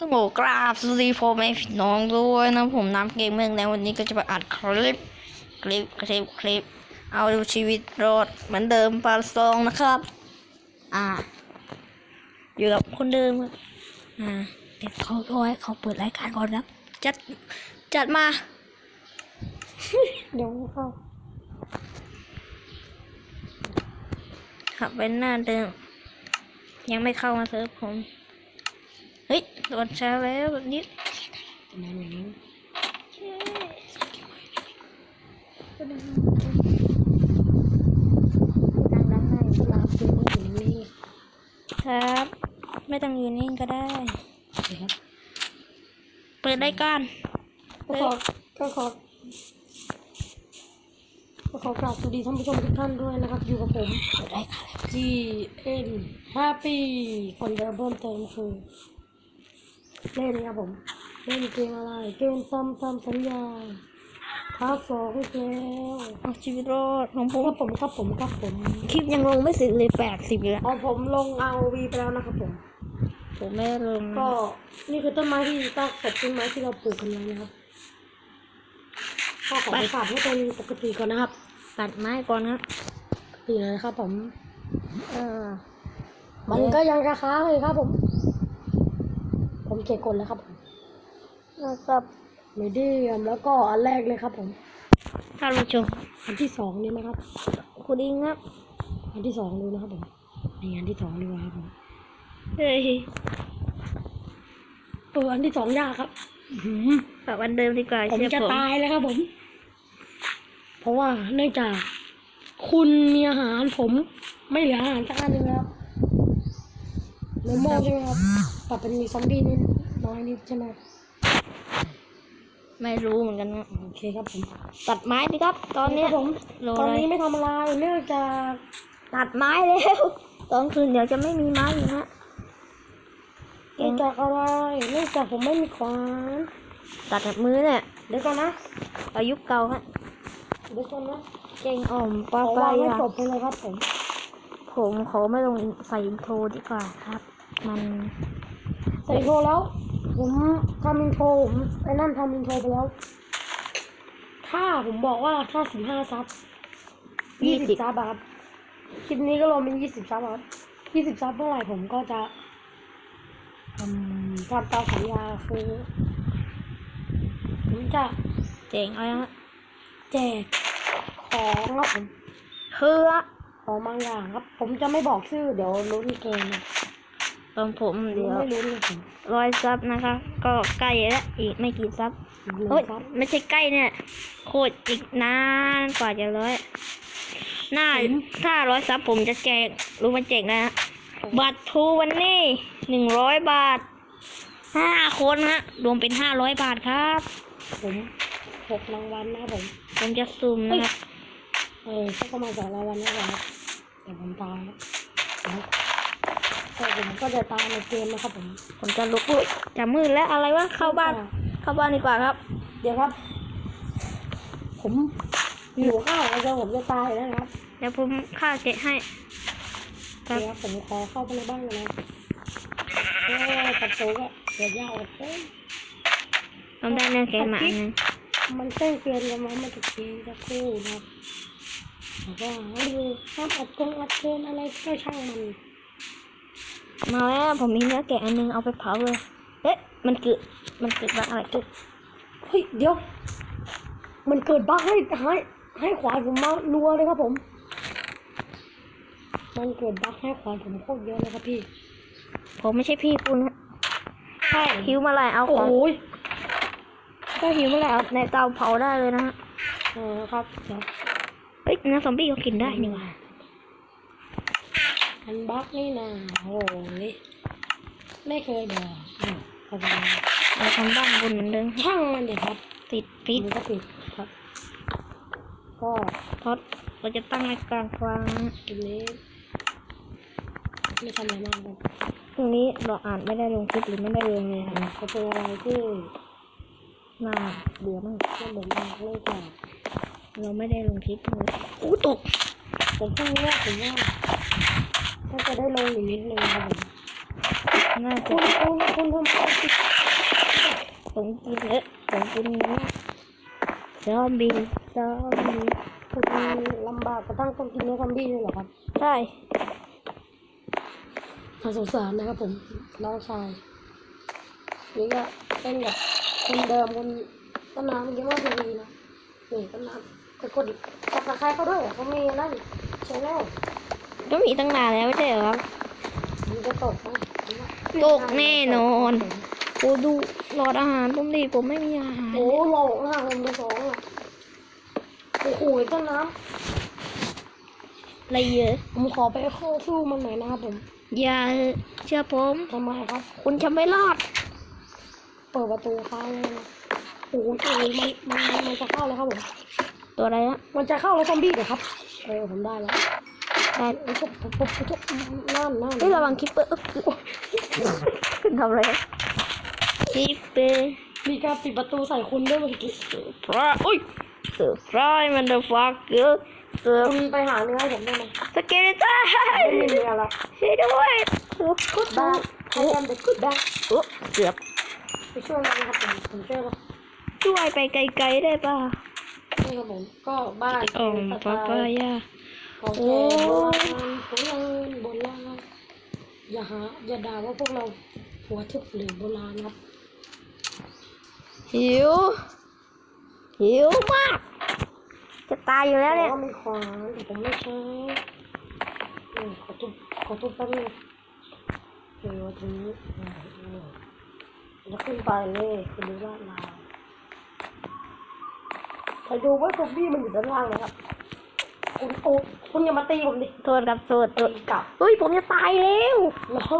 ต้องบอกกราบสวัสดีพ่อแม่พี่น้องด้วยนะผมน้ำเกมเมืองในวันนี้ก็จะมาอัดคลิปคลิปคลิปคลิป เอาชีวิตรอดเหมือนเดิมปาซองนะครับ อ่า อยู่กับคนเดิมครับอ่าเดี๋ยวเขารอให้เขาเปิดรายการก่อนครับจัดจัดมา เดี๋ยวเข้าขับไปหน้าเดิมยังไม่เข้ามาเซิร์ฟผม โดนแชร์แล้วแบบนี้เป็นอะไรอย่างนี้ดังดังให้เวลาซื้อมือถือนี่ครับ ไม่ต้องยืนนิ่งก็ได้นะครับเปิดรายการก็ขอก็ขอก็ขอกราบสวัสดีท่านผู้ชมทุกท่านด้วยนะครับ อยู่กับผมเปิดรายการแล้ว G N Happy คนเดิมเพิ่มเติมคือ เล่นครับผมเล่นเกมอะไรเกมซ้ำซ้ำสัญญาพาร์ทสองอีกแล้วเอาชีวิตรอดของผมครับผมครับผมครับผม คลิปยังลงไม่เสร็จเลยแปดสิบแล้วเอาผมลง ROV ไปแล้วนะครับผม ผมไม่ลงก็นี่คือต้นไม้ที่ตั้งขอบต้นไม้ที่เราปลูกกันไว้นะครับก็ขอไปฝากให้เป็นปกติก่อนนะครับ ตัดไม้ก่อนครับปกติเลยครับผม เออมันก็ยังราคาเลยครับผม ผมเก็บกดแล้วครับผมนะครับมีเดียมแล้วก็อันแรกเลยครับผมท่านผู้ชมอันที่สองนี่นะครับ คุณอิงครับ อันที่สองดูนะครับผมนี่อันที่สองดีกว่าครับผมเฮ้ยเอออันที่สองยากครับอื้อหือฝากวันเดิมดีกว่าผมเชื่อจะผมตายแล้วครับผม เพราะว่าเนื่องจากคุณมีอาหารผมไม่เหลืออาหารสักอันหนึ่งแล้วเลมอนใช่ไหมครับแต่เป็นมีซอมบี้นิด น้อยนิดใช่ไหมไม่รู้เหมือนกันนะโอเคครับผมตัดไม้ดีครับ ตอนเนี้คยรับผมโลตอนอะไรนี้ไม่ทำอะไรเนื่องจากตัดไม้แล้วตอนคืนเดี๋ยวจะไม่มีไม้อยู่นะเนื่องจากอะไรเนื่องจากผมไม่มีขวานตัดกับมือเนี่ยเดี๋ยวก่อนนะอายุเก่าฮะเดี๋ยวก่อนนะเก่งอ่อมขปลาอปลาวางให้อะจบไปเลยครับผมผมขอไม่ลงใส่อินโทรดีกว่าครับ มันใส่อินโทรแล้ว ผมทำอินโทรผมไอ้นั่นทำอินโทรไปแล้ว ถ้าผมบอกว่าถ้าสิบห้าซับยี่สิบซับอะครับคลิปนี้ก็รวมเป็นยี่สิบซับอะครับยี่สิบซับเมื่อไหร่ผมก็จะทำทำตามสัญญาคือผมจะเจ๋งอะไรฮะแจกของครับผมเฮือของบางอย่างครับ ผมจะไม่บอกชื่อเดี๋ยวรู้ที่เกม นะตอนผมเดี๋ยวไม่รู้เลยผมร้อยซับนะคะ ก็ใกล้แล้วอีกไม่กี่ซับอีกหนึ่งเฮ้ยซับไม่ใช่ใกล้เนี่ยโคตรอีกนานกว่าจะร้อยหน้าถ้าร้อยซับผมจะแจกรู้มันแจกนะฮะบัตรทูวันนี้หนึ่งร้อยบาทห้าคนฮะรวมเป็นห้าร้อยบาทครับ ผมหกรางวัลนะครับผมผมจะซุ่มนะครับเออสักประมาณสองรางวัลนะครับแต่ผมตายแล้ว แต่ผมก็จะตายในเกมนะครับผม ผมจะลุกอุ๊ยจะมืดแล้วอะไรวะเข้าบ้าน เข้าบ้านดีกว่าครับ เดี๋ยวครับ ผมหิวข้าวแล้วเดี๋ยวผมจะตายแล้วนะครับ เดี๋ยวผมฆ่าเกะให้ครับเดี๋ยวผมขอเข้าไปในบ้านก่อนนะโอ้ยประตูก็เปิดยากเลยเอ้ยผมได้เนื้อแกะมาอันหนึงมันแจ้งเตือนกันมาเมื่อกี้สักครู่นะครับบอกว่าให้ดูห้ามอัดกงอัดเกินอะไรก็ช่างมัน มาแล้วผมมีเนื้อแกะอันหนึงเอาไปเผาเลย เอ๊ะ มันเกิด มันเกิดว่าอะไรเกิดเฮ้ยเดี๋ยว มันเกิดบ้าให้ให้ให้ขวานผมมารัวเลยครับผม มันเกิดบั๊กให้ขวานผมโคตรเยอะเลยครับพี่ ผมไม่ใช่พี่คุณฮะถ้าหิวเมาไหรเอาขโอ้องโหยถ้าหิวเมาไหรเอาในเตาเผาได้เลยนะฮะเออครับเดี๋ยวเฮ้ยเนื้อซอมบี้เขากินได้นี่หว่า มันบั๊กนี่นะโอ้ยไม่เคยบอกอ้าวเข้าใจแล้วเราทำบ้านบนเหมือนเดิมช่างมันเดี๋ยวครับติดปิดมันก็ปิดครับ ก็ทอดเราจะตั้งในกลางกลางนะทีนี้ไม่ทำอะไรมากครับพรุ่งนี้เราอ่านไม่ได้ลงคลิปหรือไม่ได้ลงเลยนะก็เป็นอะไรที่น่าเบื่อมากไม่เหมือนมากเนื่องจากเราไม่ได้ลงคลิปเลยอู้ตกผมเพิ่งเลือกผมว่า ถ้าจะได้ลงอีกนิดนึงครับผมน่าจะคุณคุณคุณทำอะไรผิดผมกินเอ๊ะผมกินเนื้อซอมบี้ซอมบี้คุณลำบากกระทั่งต้องกินเนื้อซอมบี้เลยเหรอครับ ใช่น่าสงสารนะครับผมน้องชายนี่ก็เล่นกับคนเดิมคนต้นน้ำเยอะมากทีวีนะนี่ต้นน้ำแต่กดจับตะไคร้เขาด้วยเขามีนั่นใช่แล้ว ก็มีตั้งนานแล้วไม่ใช่เหรอครับ มันจะตกนะตกแน่นอน โอ้ดูหลอดอาหารผมดิผมไม่มีอาหารโอ้โหลงอะผมไปสองอะโอ้โหต้นน้อะไรเยอะำผมขอไปเข้าสู้มันหน่อยนะครับผม อย่าเชื่อผมทำไมครับ คุณจะไม่รอด เปิดประตูค้างเลยนะโอ้โหโอ้โหมันมันมันมันจะเข้าแล้วครับผม ตัวอะไรนะมันจะเข้าแล้วซอมบี้เหรอครับ เออผมได้แล้ว แต่ไอ้ทุกทุกทุกทุกนั่นนั่นเฮ้ยระวังคิปเปอร์ทำอะไรคิปเปอร์มีการปิดประตูใส่คุณด้วยเมื่อกี้พระอุ้ยเซอร์ไพรส์มันเดอะฟักเกอร์เซอร์คุณไปหาเนื้อให้ผมได้ไหมสเกเลตันไม่มีเนื้อแล้วช่วยด้วยโอ้บ้าใครแอมเด็กกุดบ้าโอ้เกือบไปช่วยนะครับผมผมช่วยครับช่วยไปไกลๆได้ป่ะนี่ครับผมก็บ้านโอ้เป็นสไตป้าป้าล์ย่า ของแกโบราณโบราณโบราณอย่าหาอย่าด่าว่าพวกเราหัวทึบหรือโบราณครับ หิว หิวมาก จะตายอยู่แล้วเนี่ยว่ามีขวานแต่ผมไม่ใช้ขอทุบขอทุบแป๊บนึงเดี๋ยวตรงนี้อ่าดีแล้วขึ้นไปเลยคุณดูลาลาวใครดูว่าซอมบี้มันอยู่ด้านล่างเลยครับคุณโอ คุณอย่ามาตีผมดิโทษครับโทษโทษตีกลับเฮ้ยผมจะตายแล้วแล้ว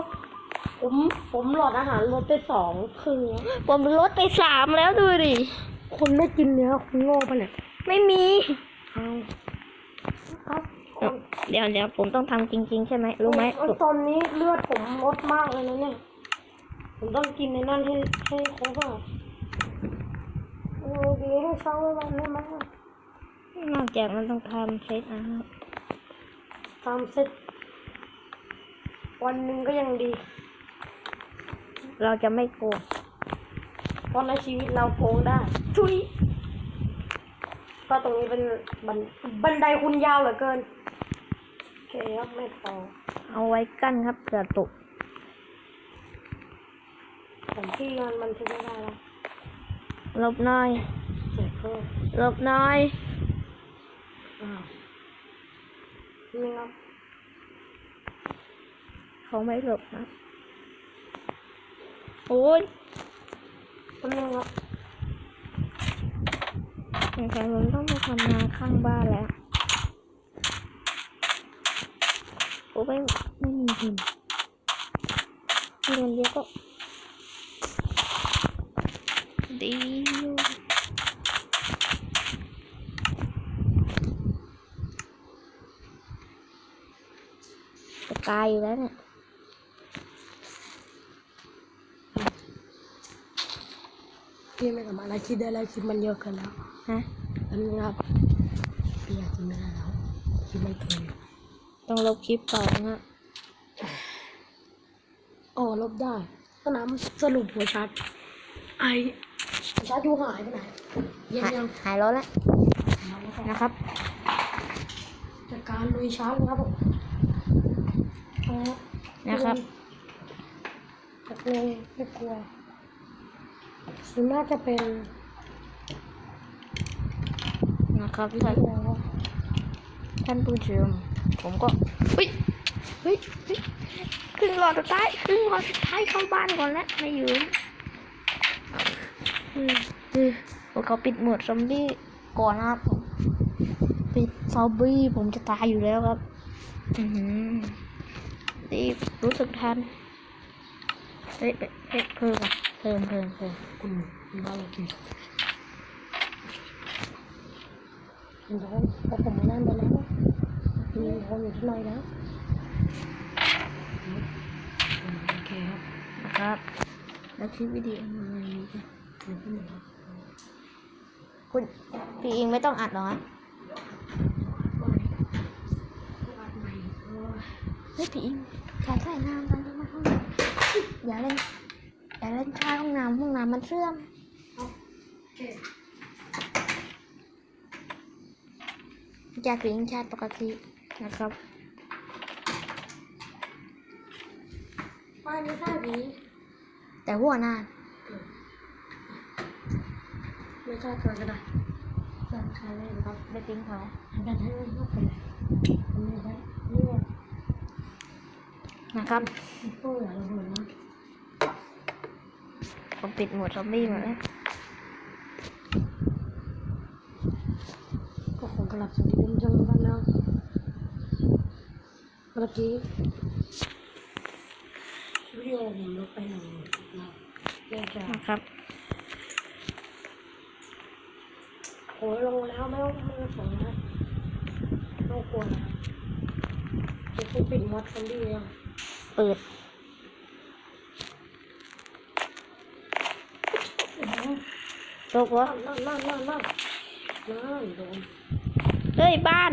ผมผมหลอดอาหารลดไปสองคือผมลดไปสามแล้วดูดิคุณไม่กินเนื้อคุณโง่ปะเนี่ยไม่มีเอาครับเดี๋ยวเดี๋ยวผมต้องทำจริง ๆ ใช่ไหมรู้ไหมโอ้ยตอนนี้เลือดผมลดมากเลยนะเนี่ยผมต้องกินในนั่นให้ให้ครบอะโอ้ดีให้เช้าวันได้ไหมนอกจากมันต้องทำเซตนะครั บทำเสร็จวันหนึ่งก็ยังดี เราจะไม่โกงเพราะในชีวิตเราโกงได้ชุยก็ตรงนี้เป็นบันบันไดคุณยาวเหลือเกินโอเคครับไม่พอเอาไว้กั้นครับเผื่อตกผมที่มันมันทึกไม่ได้แล้วหลบหน่อยเจ็บเพิ่มหลบหน่อย อ้าว นี่ครับเขาไม่หลบนะโอ้ยตรงนี้ครับสงสัยผมต้องไปทำนาข้างบ้านแล้วโอ้ไม่ไม่มีหินมีเงินเยอะก็ดีอยู่ จะตายอยู่แล้วเนี่ยพี่ไม่สามารถคิดได้แล้วคิดมันเยอะเกินแล้วฮะอันนี้ครับพี่อยากกินไม่ได้แล้วคิดมันเกินต้องลบคลิปก่อนนะอ๋อลบได้สนามสรุปหัวชาร์จไอหัวชาร์จอยู่หายไปไหนเย็นหายยังหายร้อนแล้วมาแล้วครับนะครับจากการลุยชาร์จนะครับผมเอาละ นะครับตะเกียงไม่กลัวส่วนมากจะเป็น นะครับวิท่านดีโอท่านผู้ชมผมก็เฮ้ยเฮ้ยเฮ้ยครึ่งหลอดสุดท้ายครึ่งหลอดสุดท้ายเข้าบ้านก่อนแล้วไม่อยู่เฮ้ยเฮ้ยผมเขาปิดโหมดซอมบี้ก่อนนะครับปิดซอมบี้ผมจะตายอยู่แล้วครับ อือ หือรีบรู้สึกทันเฮ้ยเฮ้ยเฮ้ยเพิ่มอะเพิ่มเพิ่มเพิ่มคุณคุณบ้าอะไรกินคุณร้อนเพราะผมมานั่นไปแล้วมีคนอยู่ที่ไหนแล้วอืมโอเคครับนะครับ แล้วคลิปวิดีโอมันมีจ้ะเดี๋ยวขึ้นมาครับคุณพี่อิงไม่ต้องอัดหรอฮะเฮ้ยพี่อิง ชายใส่น้ำกันมาห้องน้ำอย่าเล่นอย่าเล่นชายห้องน้ำห้องน้ำมันเสื่อมจากถึงชาติปกตินะครับบ้านนี้ท่าดีแต่หัวหน้าไม่ใช่ตัวก็ได้ใช่ใช่เลยครับได้ติ้งเขาแต่ถ้าไม่ชอบเป็นไรอันนี้ได้เนี่ยนะครับโอ้ยระเบิดนะผมปิดโหมดซอมบี้หมดแล้วก็คงกลับสวัสดีคุณผู้ชมทุกท่านนะเมื่อกี้วิดีโอผมลบไปหนึ่งนะเนื่องจากนะครับโหยลงแล้วไม่ต้องไม่ต้องสนนะไม่ต้องกลัวนะจะคุณปิดมอดคันดี้ยัง เปิดตกวะนั่นนั่นนั่นนั่นนั่นโดนเฮ้ยบ้าน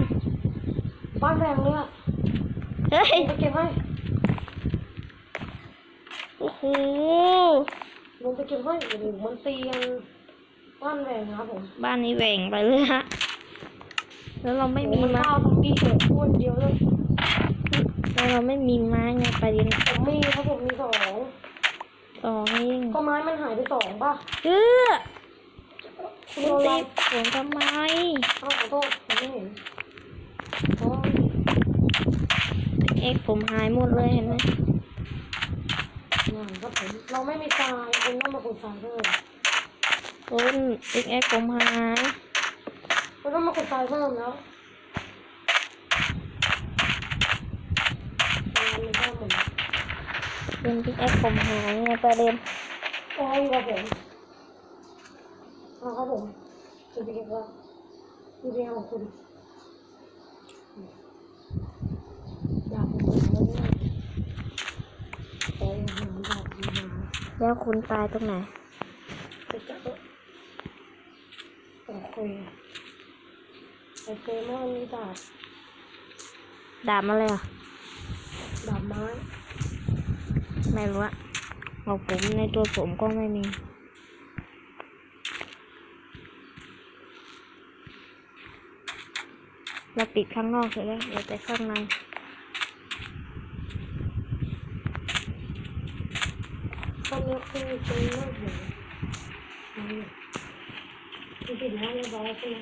บ้านแรงเลยอะเฮ้ยไปเก็บให้โอ้โหลงไปเก็บให้โอ้โหมันตีกันบ้านแรงนะครับผมบ้านนี้แหว่งไปเลยฮะ แล้วเราไม่มีโอ้โหนไม้ข้าวมันมีเกิดพูนเดียวเลย แล้วเราไม่มีไม้ไงประเด็นผมมีครับผมมีสองสองเองก็ไม้มันหายไปสองป่ะเออคุณคุณโดนตีรับผมทำไมอ้าวขอโทษผมไม่เห็นอ๋อเอ็กผมหายหมดเลยเห็นไหมงานครับผมเราไม่มีทรายคุณต้องมาขุดทรายเพิ่มคุณเอ็กเอ็กผมหายคุณต้องมาขุดทรายเพิ่มแล้วงานมันได้หมด คุณเอ็กผมหายไงประเด็นโอ้ยครับผมเอาครับผมคุณไปเก็บว่าดูเรียงของคุณอยากผมเอาไว้เนี่ยแต่ยังหาอยากดีมาแล้วคุณตายตรงไหนไปจับโอเคโอเคเมื่อวันนี้ดาบดาบมาเลยเหรอะดาบไม้ ไม่รู้อะบอกผมในตัวผมก็ไม่มี เราปิดข้างนอกเสร็จแล้วเหลือแต่ข้างในตอนนี้คือเป็นเรื่องหัวนี่คือปิดแล้วเรียบร้อยใช่ไหม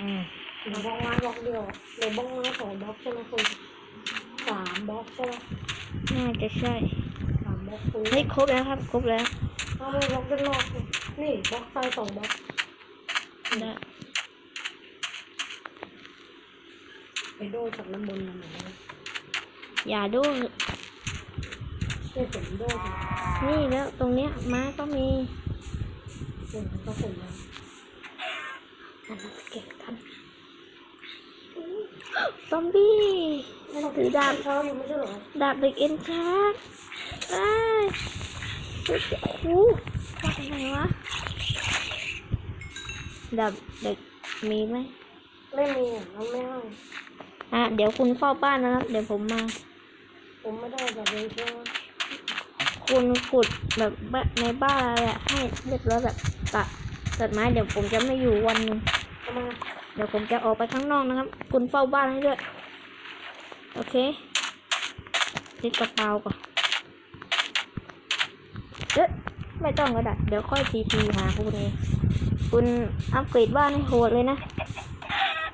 อืมเหลือบล็อกไม้บล็อกเดียวเหลือบล็อกไม้สองบล็อกใช่ไหมคุณสามบล็อกใช่ไหมน่าจะใช่ เฮ้ยครบแล้วครับ ครบแล้วเอาไปบล็อกด้านนอกสินี่บล็อกไฟสองบล็อกได้ไปโดนจากน้ำมนต์มาหน่อยนะอย่าดูนี่ผมโดนนี่แล้วตรงเนี้ยม้าก็มีหนึ่งก็ผมนะอันนั้นเก็บทันซอมบี้ไม่ต้องถือดาบเช้าอยู่ไม่ใช่เหรอดาบเด็กเอ็นชาร์ดไอ้ยโอ้โหว่าไงวะดาบเด็กมีไหมไม่มีอะมันไม่ให้อะเดี๋ยวคุณเฝ้าบ้านนะครับ เดี๋ยวผมมา ผมไม่ได้แบบนี้ใช่ไหมคุณขุดแบบบ้านในบ้านอะไรอะให้เรียบร้อยแบบตัดตัดไม้เดี๋ยวผมจะไม่อยู่วันหนึ่งทำไมเดี๋ยวผมจะออกไปข้างนอกนะครับ คุณเฝ้าบ้านให้ด้วย โอเคติดกระเป๋าก่อน เอ๊ะไม่ต้องก็ได้เดี๋ยวค่อยทีพีหาคุณเองคุณอัปเกรดบ้านให้โหดเลยนะ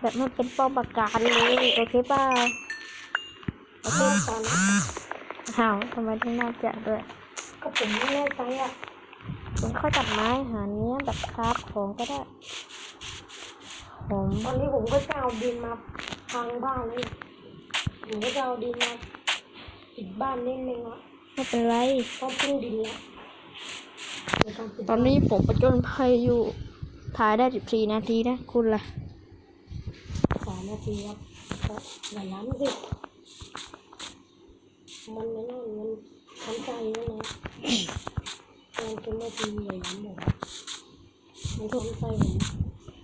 แบบมันเป็นป้อมปราการเลยโอเคเปล่าโอเคตอนนั้นอ้าวทำไมถึงน่าจะด้วย ก็ผมไม่แน่ใจอะคุณค่อยตัดไม้หาเนี้ยแบบคราฟของก็ได้ผมตอนนี้ผมก็จะเอาดินมาทางบ้านเลยผมก็จะเอาดินมาปิดบ้านนิดนึงละไม่เป็นไรเพราะเพิ่งดินแล้วเดี๋ยว ต้องปิดตอนนี้ผมประจนภัยอยู่ถ่ายได้14นาทีนะ คุณล่ะสามนาทีครับก็อย่าย้ำสิมันไม่น่ามันทำใจแล้วนะมันเป็นนาทีอย่าย้ำผมมันทำใจผม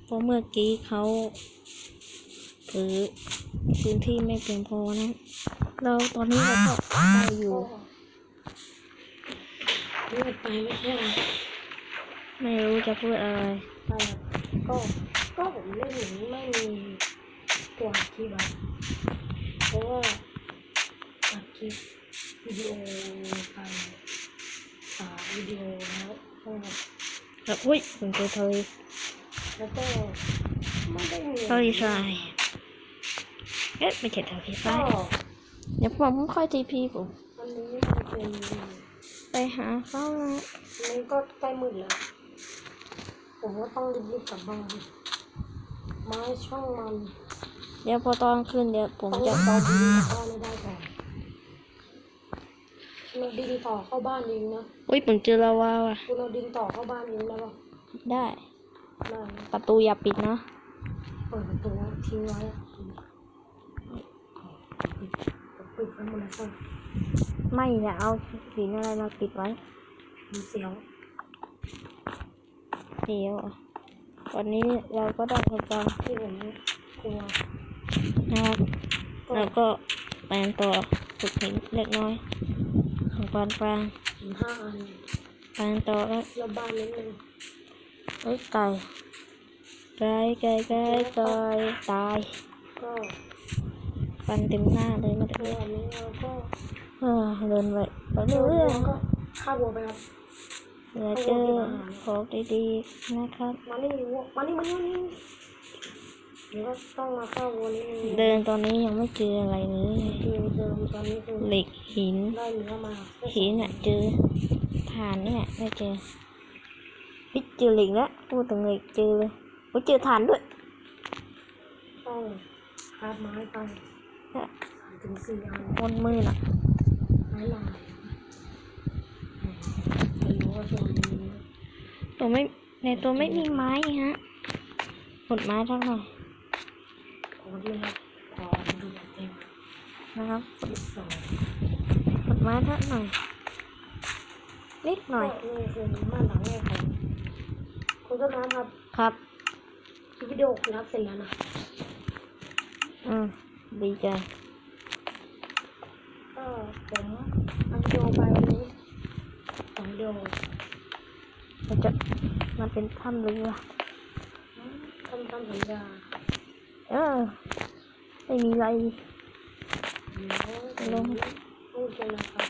เพราะเมื่อกี้เขาถือพื้นที่ไม่เพียงพอนะ เราตอนนี้เราก็ได้อยู่ ก็เลือดไปไม่ใช่เหรอไม่รู้จะพูดอะไรใช่ครับก็ก็ผมเล่นอย่างนี้ไม่มีตัวอัดคลิปอะเพราะว่าอัดคลิปวิดีโอไปสามวิดีโอแล้วก็แล้วอุ้ยผมเจอทะเลแล้วก็ไม่ได้มีทะเลทรายเอ๊ะไม่ใช่ทะเลทก็รายเดี๋ยวผมค่อยทีพีผมวันนี้มันเป็น ไปหาเขานะวันนี้ก็ใกล้มืดแล้ว ผมก็ต้องรีบๆกลับบ้านไม้ช่องมัน เดี๋ยวพอตอนคืนเดี๋ยวผมต้องจะเอาดินเข้าไม่ได้ก่อนเราดินต่อเข้าบ้านเองนะอุ้ยผมเจอลาวาว่ะคุณเอาดินต่อเข้าบ้านเองได้ปะได้ได้นะประตูอย่าปิดนะ เปิดประตูทิ้งไว้อะปิดปิดไว้หมดแล้วก็ ไม่อย่าเอาหินอะไรมาปิดไว้มีเสียวเดี๋ยววันนี้เราก็ได้ทำการที่ผมกลัวนะครับแล้วก็ไปกันต่อฝึกหินเล็กน้อย ของปานกลางถึงห้าอันไปกันต่อแล้วแล้วบ้านนิดนึงเอ้ยไก่ไก่ไก่ไก่ไก่ตายก็ฟันเต็มหน้าเลยเมื่อในกี้วันนี้เราก็เออเดินไปไปเรื่เรื่อยก็ฆ่าวัวไปครับๆเหลือเจอของดีๆนะครับ มานี่วัวมานี่มานี่มานี่เดี๋ยวก็ต้องมาฆ่าวัวนิดนึงเดินตอนนี้ยังไม่เจออะไรเลยคือเดิมตอนนี้คือเหล็กหินได้เนื้อมาแค่หินอะเจอฐานเนี่ยไม่เจอพิเจอเหล็กแล้วพูดถึงเหล็กเจอเลยโอ้ยเจอฐานด้วยต้องคาบไม้ไปเนี่ยสามถึงสี่อันบนมือน่ะ ตัวไม่ในตัวไม่มีไม้ฮะหมดไม้ทั้งหน่อยโค้ยขอดูเต็มนะครับสิบสองหดไม้ทั้งหน่อยนิดหน่อยนี่คือบ้านหลังแรกของคุณต้นน้ำครับครับวิดีโอคุณรับเสร็จแล้วนะอืมดีใจ ผมทำวิดีโอไปวันนี้สองวิดีโอเราจะมันเป็นถ้ำเรือทำตามสัญญาเออไม่มีอะไรแล้วลงพูดกันนะครับ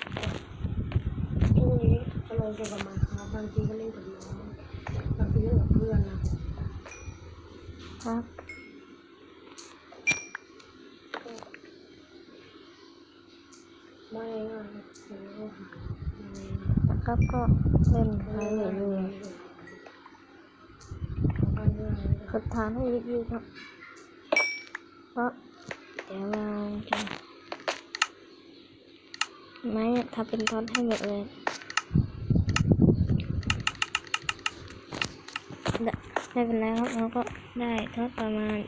พรุ่งนี้จะลงเกี่ยวกับมาครับบางทีก็เล่นกับน้องบางทีเล่นกับเพื่อนนะครับ ก็ไม่ง่ายครับผมก็หาไม่ง่าย นะครับก็เล่นไปเรื่อยไม่ง่ายๆกดฐานให้ยืดๆครับเพราะเดี๋ยวเราจะไม้ทำเป็นท่อนให้หมดเลยได้ไม่เป็นไรครับเราก็ได้ทอดประมาณ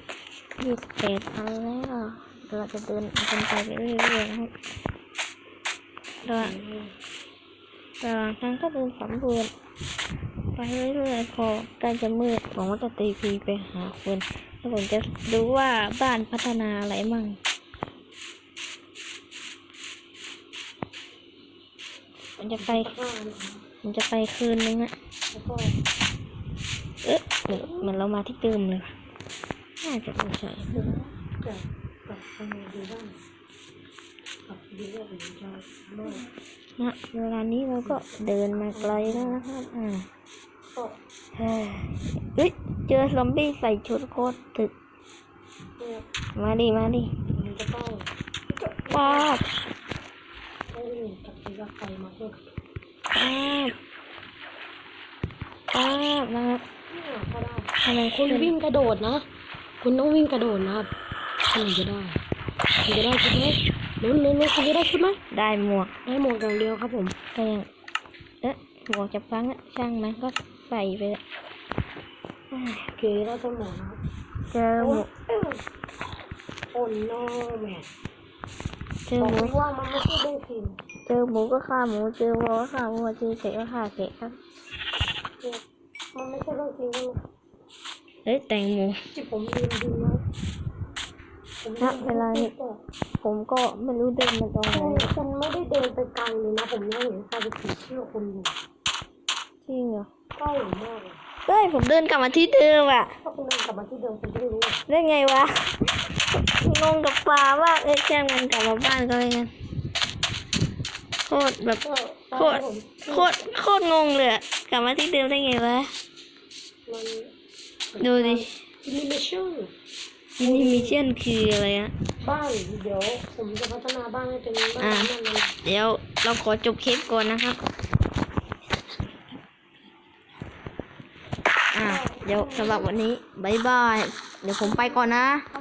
ยี่สิบแปดอันแล้วเราจะเดินกันไปเรื่อยๆนะครับรา ระหว่างทางก็เดินสำรวจไปเรื่อยๆพอใกล้จะมืดผมก็จะตีพีไปหาคนแล้วผมจะดูว่าบ้านพัฒนาอะไรมั่งมันจะไปมันจะไปคืนนึงอะเอ๊ะเหมือนเหมือนเรามาที่เดิมเลยน่าจะไม่ใช่กับกับทำงานดีบ้างกับดีว่าผมจะโลกนะเวลานี้เราก็เดินมาไกลแล้วนะครับอ่าก็เฮ้ยเฮ้ยเจอซอมบี้ใส่ชุดโคตรถึกเนี่ยมาดิ มาดิมันจะต้องป้าบต้องวิ่งกับตีกับไก่มาเพื่อป้าบป้าบนะครับเนี่ยก็ได้ทำไมคุณวิ่งกระโดดนะ คุณต้องวิ่งกระโดดนะครับคุณจะได้คุณจะได้ชุดไหม เร็วเร็วคุณจะได้ชุดไหมได้หมวกได้หมวกอย่างเดียวครับผมก็ยังเอ๊ะหมวกจะพังอะช่างมันก็ใส่ไปลยเอ้ยโอเคได้ต้นหมวกเจอหโอ้มูโอ้โนแมนเจอหมูว่ามันไม่ใช่เรื่องจริงเจอหมูก็ฆ่าหมูเจอวัวก็ฆ่าวัวเจอเกก็ฆ่าเสกครับมันไม่ใช่เรื่องจริงเฮ้ยแตงหมูที่ผมลืมดูนะ ณเวลานี้ผมก็ไม่รู้เดินมาตรงไหนคุณคุณไม่ได้เดินไปไกลเลยนะ ผมยังเห็นซาบิคิชื่อคุณอยู่จริงเหรอใกล้ผมมากเลยเฮ้ยผมเดินกลับมาที่เดิมอะถ้าคุณเดินกลับมาที่เดิมผมจะไม่รู้ได้ไงวะงงกับปลาว่าเอ้ยแจ้งกันกลับมาบ้านก็เลยกันโคตรแบบก็โคตรโคตรโคตรงงเลยอะกลับมาที่เดิมได้ไงวะมันดูดิ อินิเมชั่นอินิมิเชันคืออะไรอะบ้านเดี๋ยวผมจะพัฒนาบ้านให้เป็นบ้านอ่านั่นเลยเดี๋ยวเราขอจบคลิปก่อนนะครับอ่าเดี๋ยวสำหรับวันนี้บายบาย เดี๋ยวผมไปก่อนนะ